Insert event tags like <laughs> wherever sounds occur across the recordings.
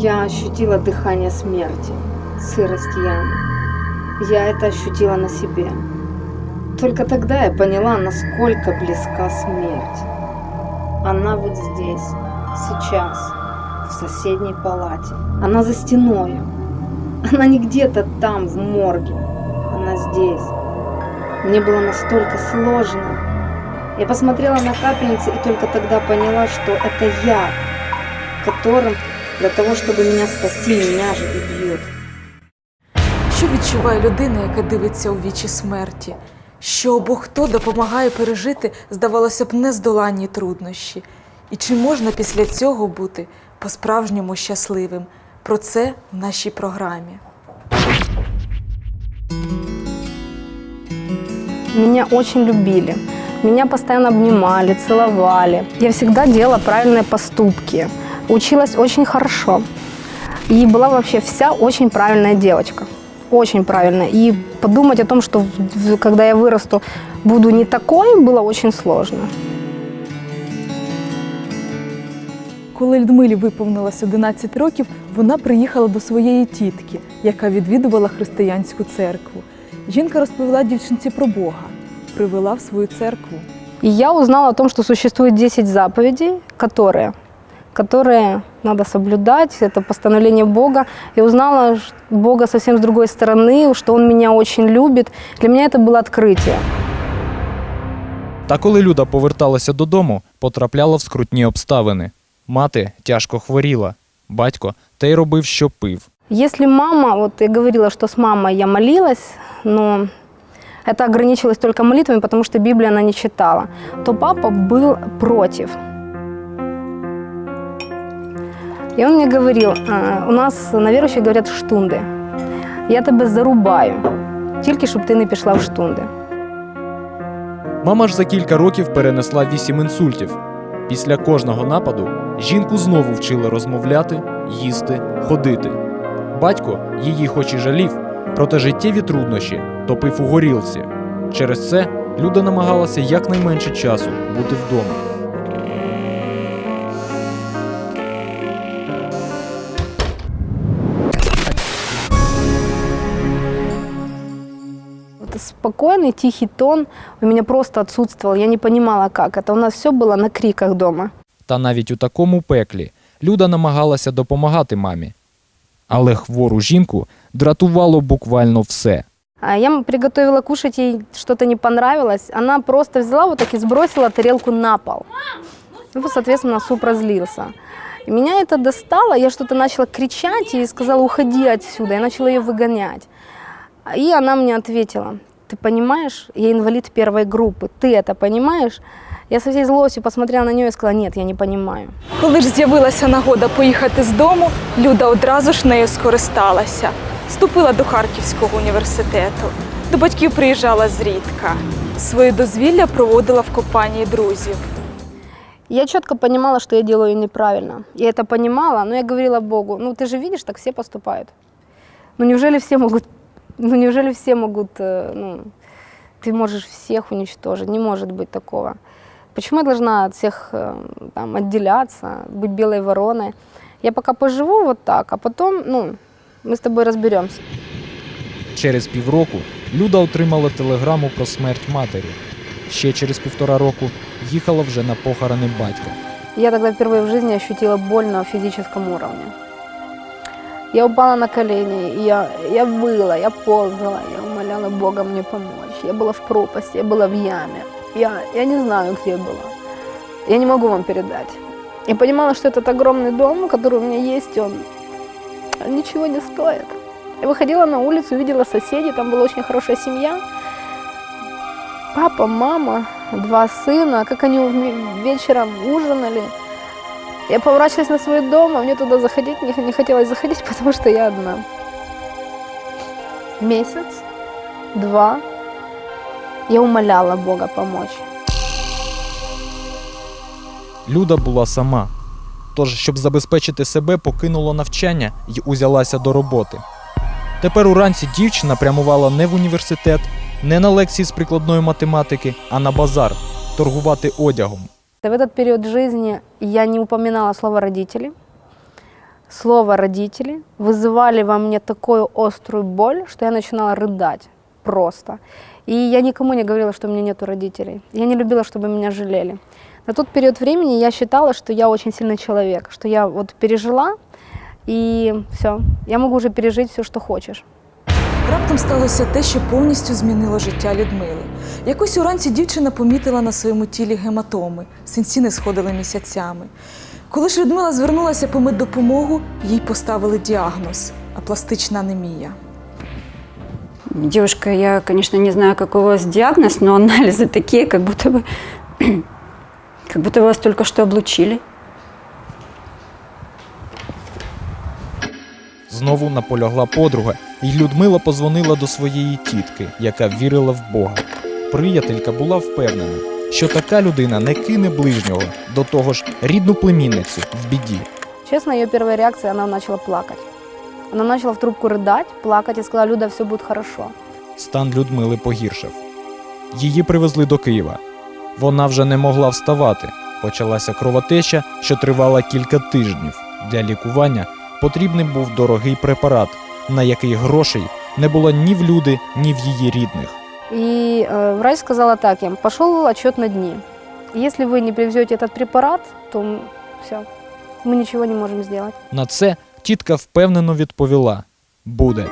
Я ощутила дыхание смерти, сырость ямы. Я это ощутила на себе. Только тогда я поняла, насколько близка смерть. Она вот здесь, сейчас, в соседней палате. Она за стеною. Она не где-то там, в морге. Она здесь. Мне было настолько сложно. Я посмотрела на капельницы и только тогда поняла, что это яд, которым для того, чтобы меня спасти, меня же и бьют. Що відчуває людина, яка дивиться у вічі смерті? Що або хто допомагає пережити, здавалося б, нездоланні труднощі? І чи можна після цього бути по-справжньому щасливим? Про це в нашій програмі. Меня очень любили. Меня постоянно обнимали, целовали. Я всегда делала правильные поступки Училась очень хорошо. И была вообще вся очень правильная девочка. Очень правильная. И подумать о том, что в- когда я вырасту, буду не такой, было очень сложно. Коли Людмилі виповнилось 11 років, вона приїхала до своєї тітки, яка відвідувала християнську церкву. Жінка розповіла дівчинці про Бога, привела в свою церкву. И я узнала о том, что существует 10 заповедей, которые, которые надо соблюдать. Это постановление Бога. Я узнала ш- Бога совсем с другой стороны, что Он меня очень любит. Для меня это было открытие. Та коли Люда поверталася додому, потрапляла в скрутні обставини. Мати тяжко хворіла, батько та й робив, що пив. Если мама, вот я говорила, что с мамой я молилась, но это ограничилось только молитвами, потому что Библию она не читала, то папа был против. И он мне говорил, у нас на верующих говорят штунди. Я тебе зарубаю, тільки щоб ти не пішла в штунди. Мама ж за кілька років перенесла вісім інсультів. Після кожного нападу жінку знову вчили розмовляти, їсти, ходити. Батько її хоч і жалів, проте життєві труднощі топив у горілці. Через це Люда намагалася якнайменше часу бути вдома. спокойный, тихий тон у меня просто отсутствовал. Я не понимала, как это. У нас все было на криках дома. Та навіть у такому пеклі Люда намагалася допомагати мамі. Але хвору жінку дратувало буквально все. А Я м- приготовила кушать, ей что-то не понравилось. Она просто взяла вот так и сбросила тарелку на пол. Ну, соответственно, суп разлился. И меня это достало, я что-то начала кричать и сказала, уходи отсюда. Я начала ее выгонять. И она мне ответила, ты понимаешь, я инвалид первой группы, ты это понимаешь? Я со всей злостью посмотрела на нее и сказала, нет, я не понимаю. Коли ж з'явилася нагода поїхати з дому, Люда одразу ж нею скористалася. Вступила до Харківського університету. До батьків приїжджала зрідка. Своє дозвілля проводила в компанії друзів. Я четко понимала, что я делаю неправильно. Я это понимала, но я говорила Богу, ну ты же видишь, так все поступают. Ну неужели все могут, ну неужели все могут, э, ну, ты можешь всех уничтожить, не может быть такого. Почему я должна от всех э, там отделяться, быть белой вороной? Я пока поживу вот так, а потом, ну, мы с тобой разберемся. Через півроку Люда отримала телеграму про смерть матері. Ще через півтора року їхала вже на похорони батька. Я тогда впервые в жизни ощутила боль на физическом уровне. Я упала на колени, я, я выла, я ползала, я умоляла Бога мне помочь. Я была в пропасти, я была в яме. Я, я не знаю, где я была. Я не могу вам передать. Я понимала, что этот огромный дом, который у меня есть, он ничего не стоит. Я выходила на улицу, увидела соседей, там была очень хорошая семья. Папа, мама, два сына, как они вечером ужинали. Я поворачивалась на свой дом, а мне туда заходить не, не хотелось заходить, <laughs> потому что я одна. Месяц, два, я умоляла Бога помочь. Люда була сама. Тож, щоб забезпечити себе, покинула навчання і узялася до роботи. Тепер уранці дівчина прямувала не в університет, не на лекції з прикладної математики, а на базар торгувати одягом. В этот период жизни я не упоминала слово родители. слово родители вызывали во мне такую острую боль, что я начинала рыдать просто. И я никому не говорила, что у меня нету родителей. Я не любила, чтобы меня жалели. На тот период времени я считала, что я очень сильный человек, что я вот пережила, и все, я могу уже пережить все, что хочешь. Раптом сталося те, що повністю змінило життя Людмили. Якось уранці дівчина помітила на своєму тілі гематоми, синці не сходили місяцями. Коли ж Людмила звернулася по меддопомогу, їй поставили діагноз апластична анемія. Девушка, я, конечно, не знаю, какой у вас диагноз, но анализы такие, как будто бы, <clears throat> как будто вас только что облучили. Знову наполягла подруга, і Людмила позвонила до своєї тітки, яка вірила в Бога. Приятелька була впевнена, що така людина не кине ближнього, до того ж рідну племінницю в біді. Честно, ее первая реакция, она начала плакать. Она начала в трубку рыдать, плакать и сказала, Люда, все будет хорошо. Стан Людмили погіршив. Її привезли до Києва. Вона вже не могла вставати. Почалася кровотеча, що тривала кілька тижнів. Для лікування потрібний був дорогий препарат, на який грошей не було ні в люди, ні в її рідних. И э, врач сказала так им, пошел отчет на дни. Если вы не привезете этот препарат, то все, мы ничего не можем сделать. На це тітка впевнено відповіла: буде.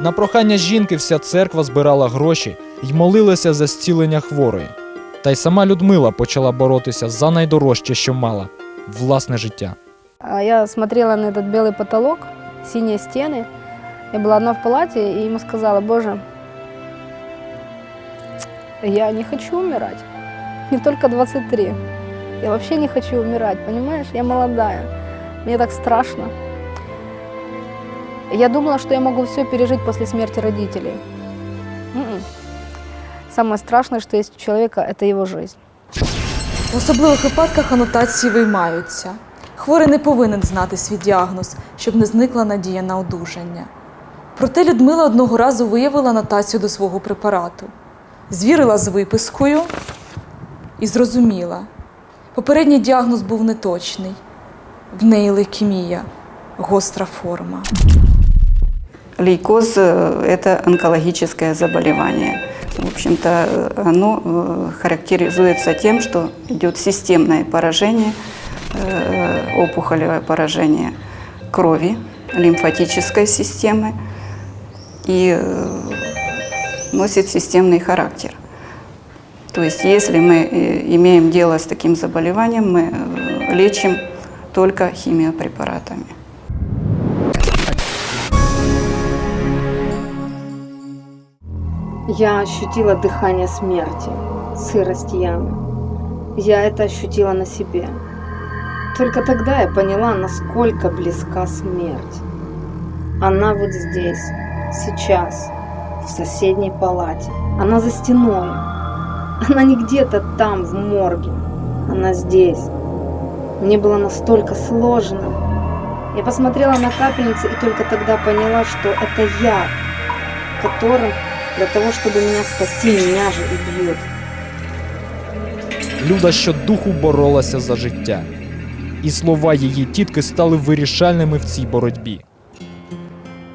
На прохання жінки вся церква збирала гроші й молилася за зцілення хворої. Та й сама Людмила почала боротися за найдорожче, що мала власне життя. А Я смотрела на этот белый потолок, синие стены. Я была одна в палате и ему сказала, Боже, я не хочу умирать. Мне только 23. Я вообще не хочу умирать, понимаешь? Я молодая. Мне так страшно. Я думала, что я могу все пережить после смерти родителей. М-м. Самое страшное, что есть у человека, это его жизнь. В особливих випадках анотації виймаються. Хворий не повинен знати свій діагноз, щоб не зникла надія на одужання. Проте Людмила одного разу виявила анотацію до свого препарату, звірила з випискою і зрозуміла. Попередній діагноз був неточний. В неї лейкемія, гостра форма. Лейкоз э, – это онкологическое заболевание. В общем-то, э, оно э, характеризуется тем, что идет системное поражение, э, опухолевое поражение крови, лимфатической системы и э, носит системный характер. То есть, если мы э, имеем дело с таким заболеванием, мы э, лечим только химиопрепаратами. Я ощутила дыхание смерти, сырость ямы. Я это ощутила на себе. Только тогда я поняла, насколько близка смерть. Она вот здесь, сейчас, в соседней палате. Она за стеной. Она не где-то там, в морге. Она здесь. Мне было настолько сложно. Я посмотрела на капельницы и только тогда поняла, что это яд, которым для того, чтобы меня спасти, меня же и бьют. Люда щодуху боролася за життя. І слова її тітки стали вирішальними в цій боротьбі.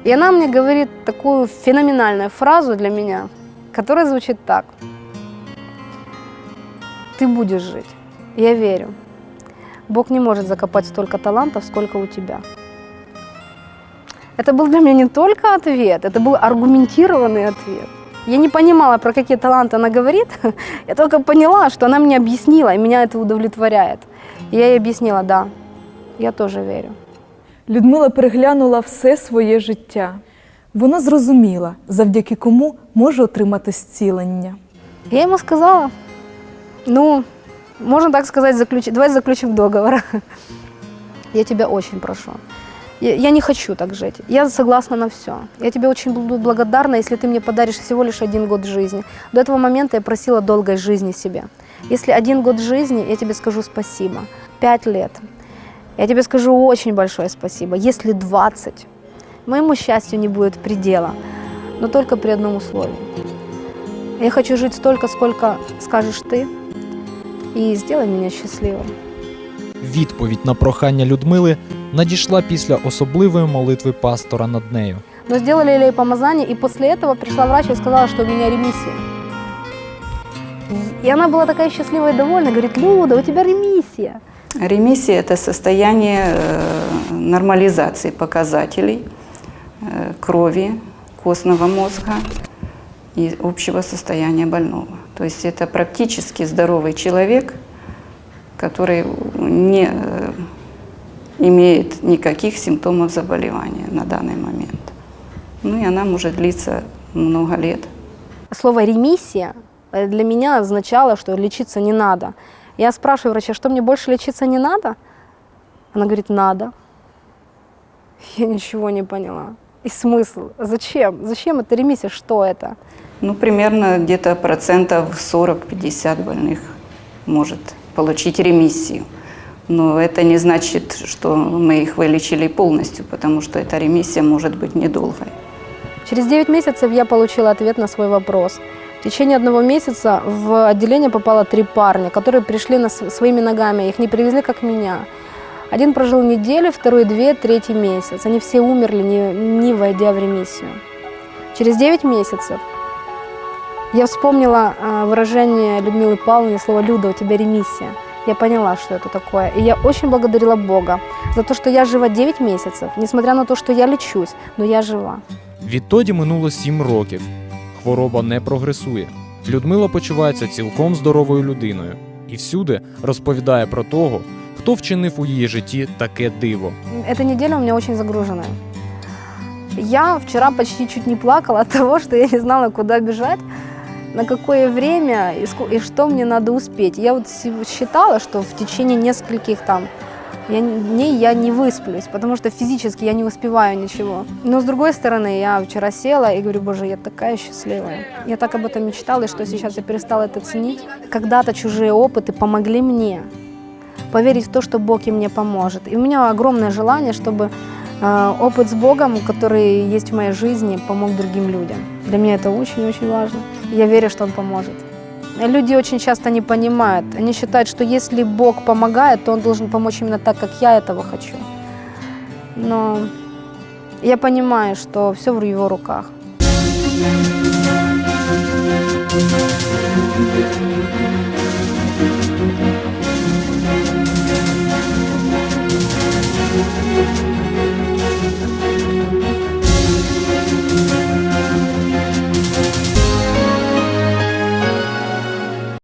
И она мне говорит такую феноменальную фразу для меня, которая звучит так. Ты будешь жить. Я верю. Бог не может закопать столько талантов, сколько у тебя. Это был для меня не только ответ, это был аргументированный ответ. Я не понимала, про какие таланты она говорит. Я только поняла, что она мне объяснила, и меня это удовлетворяет. И я ей объяснила, да, я тоже верю. Людмила переглянула все своє життя. Вона зрозуміла, завдяки кому може отримати зцілення. Я ему сказала, ну, можно так сказать, заключ... давай заключим договор. <laughs> Я тебя очень прошу. Я, я не хочу так жить. Я согласна на все. Я тебе очень буду благодарна, если ты мне подаришь всего лишь один год жизни. До этого момента я просила долгой жизни себе. Если один год жизни, я тебе скажу спасибо. Пять лет. Я тебе скажу очень большое спасибо. Если 20, моему счастью не будет предела. Но только при одном условии. Я хочу жить столько, сколько скажешь ты, и сделай меня счастливым. Відповідь на прохання Людмили надійшла після особливої молитви пастора над нею. Но сделали елей помазание, и после этого пришла врач и сказала, что у меня ремиссия. И она была такая счастливая и довольна, говорит, Люда, у тебя ремиссия. Ремиссия – это состояние э, нормализации показателей э, крови, костного мозга и общего состояния больного. То есть это практически здоровый человек, который не э, имеет никаких симптомов заболевания на данный момент. Ну и она может длиться много лет. Слово ремиссия для меня означало, что лечиться не надо. Я спрашиваю врача, что мне больше лечиться не надо? Она говорит, надо. Я ничего не поняла. И смысл? Зачем? Зачем это ремиссия? Что это? Ну, примерно где-то процентов 40-50 больных может получить ремиссию. Но это не значит, что мы их вылечили полностью, потому что эта ремиссия может быть недолгой. Через 9 месяцев я получила ответ на свой вопрос. В течение одного месяца в отделение попало три парня, которые пришли на св- своими ногами. Их не привезли, как меня. Один прожил неделю, второй две, третий месяц. Они все умерли, не, не войдя в ремиссию. Через 9 месяцев я вспомнила э, выражение Людмилы Павловны, слово «Люда, у тебя ремиссия». Я поняла, что это такое. И я очень благодарила Бога за то, что я жива 9 месяцев, несмотря на то, что я лечусь, но я жива. Відтоді минуло сім років. Хвороба не прогресує. Людмила почувається цілком здоровою людиною і всюди розповідає про того, хто вчинив у її житті таке диво. Эта неделя у меня очень загруженная. Я вчера почти чуть не плакала от того, что я не знала, куда бежать, на какое время и, что мне надо успеть. Я вот считала, что в течение нескольких там я, дней я не высплюсь, потому что физически я не успеваю ничего. Но с другой стороны, я вчера села и говорю, боже, я такая счастливая. Я так об этом мечтала, и что сейчас я перестала это ценить. Когда-то чужие опыты помогли мне поверить в то, что Бог и мне поможет. И у меня огромное желание, чтобы э, опыт с Богом, который есть в моей жизни, помог другим людям. Для меня это очень-очень важно. Я верю, что Он поможет. Люди очень часто не понимают. Они считают, что если Бог помогает, то Он должен помочь именно так, как я этого хочу. Но я понимаю, что все в Его руках.